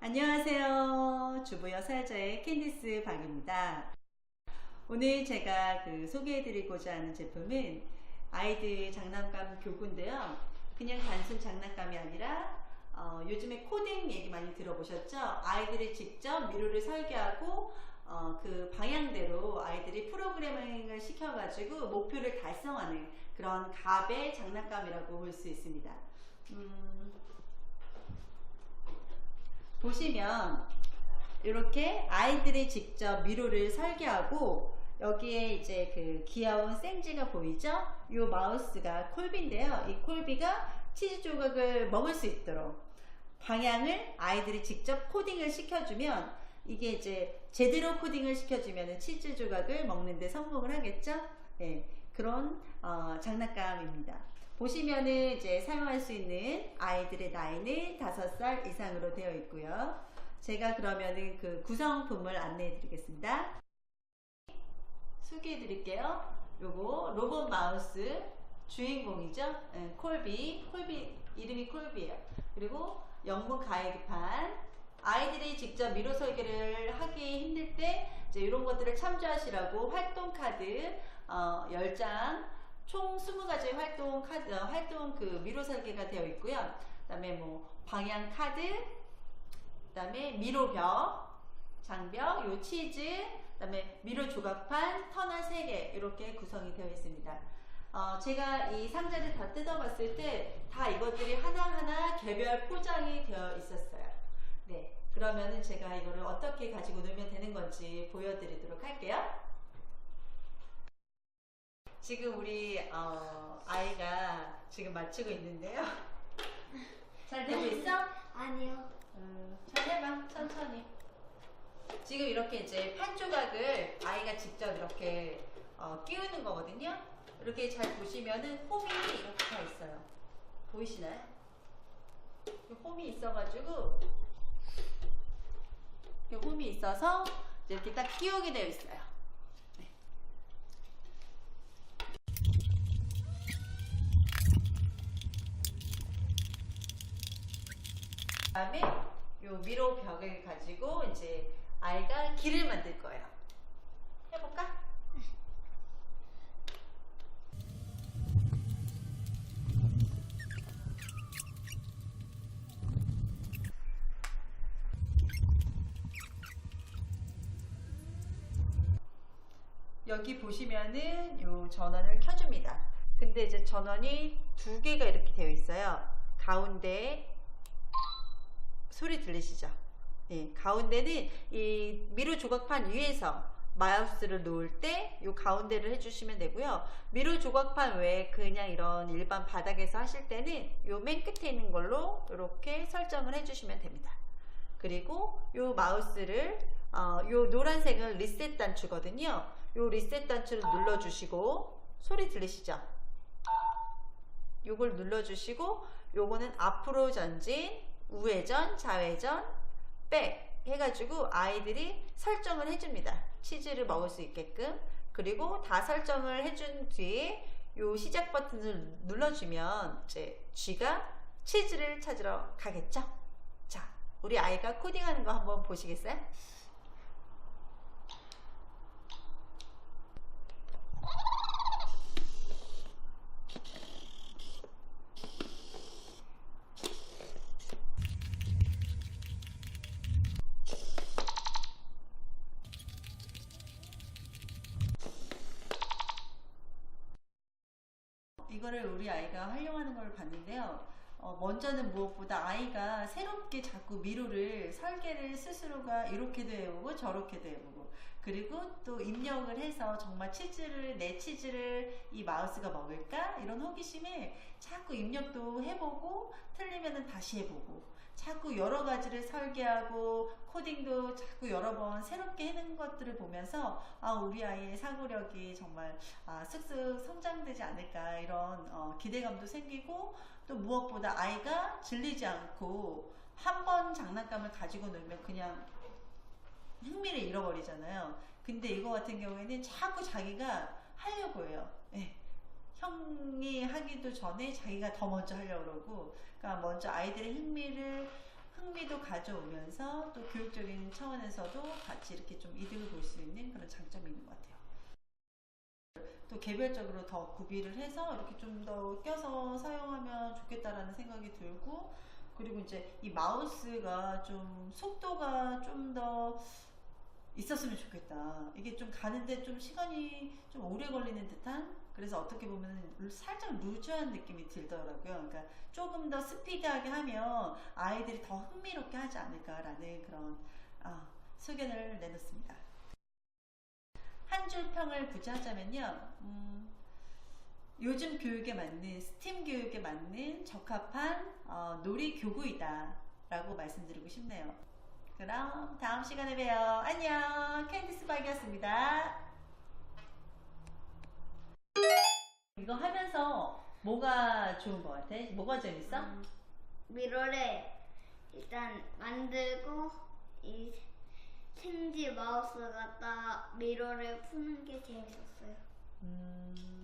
안녕하세요. 주부 여사자의 캔디스 박입니다. 오늘 제가 그 소개해드리고자 하는 제품은 아이들 장난감 교구인데요. 그냥 단순 장난감이 아니라 어, 요즘에 코딩 얘기 많이 들어보셨죠? 아이들이 직접 미로를 설계하고 어, 그 방향대로 아이들이 프로그래밍을 시켜가지고 목표를 달성하는 그런 갑의 장난감이라고 볼 수 있습니다. 음, 보시면 이렇게 아이들이 직접 미로를 설계하고 여기에 이제 그 귀여운 생지가 보이죠? 이 마우스가 콜비인데요. 이 콜비가 치즈 조각을 먹을 수 있도록 방향을 아이들이 직접 코딩을 시켜주면 이게 이제 제대로 코딩을 시켜주면 치즈 조각을 먹는데 성공을 하겠죠? 네, 그런 어, 장난감입니다. 보시면은 이제 사용할 수 있는 아이들의 나이는 5살 이상으로 되어 있고요. 제가 그러면은 그 구성품을 안내해 드리겠습니다. 소개해 드릴게요. 요거 로봇 마우스 주인공이죠. 예, 콜비. 콜비 이름이 콜비예요. 그리고 영문 가이드판 아이들이 직접 미로 설계를 하기 힘들 때 이제 이런 것들을 참조하시라고 활동 카드 어, 10장 총 20가지 활동 카드 어, 활동 그 미로 설계가 되어 있고요. 그다음에 뭐 방향 카드 그다음에 미로벽 장벽 요 치즈 그다음에 미로 조각판 터널 3개 이렇게 구성이 되어 있습니다. 어, 제가 이 상자를 다 뜯어봤을 때 다 이것들이 하나하나 개별 포장이 되어 있었어요. 네, 그러면은 제가 이거를 어떻게 가지고 놀면 되는 건지 보여드리도록 할게요. 지금 우리 어, 아이가 지금 맞추고 있는데요. 잘 되고 있어? 아니요. 음, 잘 해봐 천천히. 지금 이렇게 이제 판 조각을 아이가 직접 이렇게 어, 끼우는 거거든요. 이렇게 잘 보시면은 홈이 이렇게 다 있어요. 보이시나요? 이 홈이 있어가지고 이 홈이 있어서 이렇게 딱 끼우게 되어 있어요. 다음에 요 미로 벽을 가지고 이제 아이가 길을 만들 거예요. 해볼까? 여기 보시면은 요 전원을 켜줍니다. 근데 이제 전원이 두 개가 이렇게 되어 있어요. 가운데 소리 들리시죠? 예, 가운데는 이 미루 조각판 위에서 마우스를 놓을 때 이 가운데를 해주시면 되고요. 미루 조각판 외에 그냥 이런 일반 바닥에서 하실 때는 이 맨 끝에 있는 걸로 이렇게 설정을 해주시면 됩니다. 그리고 이 마우스를 어, 요 노란색은 리셋 단추거든요. 요 리셋 단추를 눌러주시고 소리 들리시죠? 요걸 눌러주시고 요거는 앞으로 전진, 우회전, 좌회전, 백 해가지고 아이들이 설정을 해줍니다. 치즈를 먹을 수 있게끔 그리고 다 설정을 해준 뒤에 요 시작 버튼을 눌러주면 이제 쥐가 치즈를 찾으러 가겠죠? 자, 우리 아이가 코딩하는 거 한번 보시겠어요? 이거를 우리 아이가 활용하는 걸 봤는데요. 어, 먼저는 무엇보다 아이가 새롭게 자꾸 미로를 설계를 스스로가 이렇게도 해보고 저렇게도 해보고 그리고 또 입력을 해서 정말 치즈를 내 치즈를 이 마우스가 먹을까 이런 호기심에 자꾸 입력도 해보고 틀리면은 다시 해보고 자꾸 여러 가지를 설계하고 코딩도 자꾸 여러 번 새롭게 해는 것들을 보면서 아 우리 아이의 사고력이 정말 아, 쓱쓱 성장되지 않을까 이런 어, 기대감도 생기고 또 무엇보다 아이가 질리지 않고 한 번 장난감을 가지고 놀면 그냥 흥미를 잃어버리잖아요. 근데 이거 같은 경우에는 자꾸 자기가 하려고 해요. 예. 형이 하기도 전에 자기가 더 먼저 하려고 그러고, 그러니까 먼저 아이들의 흥미를 흥미 흥미도 가져오면서 또 교육적인 차원에서도 같이 이렇게 좀 이득을 볼 수 있는 그런 장점이 있는 것 같아요. 또 개별적으로 더 구비를 해서 이렇게 좀 더 껴서 사용하면 좋겠다라는 생각이 들고 그리고 이제 이 마우스가 좀 속도가 좀 더 있었으면 좋겠다. 이게 좀 가는데 좀 시간이 좀 오래 걸리는 듯한 그래서 어떻게 보면 살짝 루즈한 느낌이 들더라고요. 그러니까 조금 더 스피드하게 하면 아이들이 더 흥미롭게 하지 않을까라는 그런 아, 소견을 내놓습니다. 한 줄 평을 굳이 하자면요. 음, 요즘 교육에 맞는 스팀 교육에 맞는 적합한 어, 놀이 교구이다 라고 말씀드리고 싶네요. 그럼 다음 시간에 봬요. 안녕. 캔디스 박이었습니다. 이거 하면서 뭐가 좋은 것 같아? 뭐가 재밌어? 음, 미로를 일단 만들고 이 생지 마우스 갖다 미로를 푸는 게 재밌었어요. 음,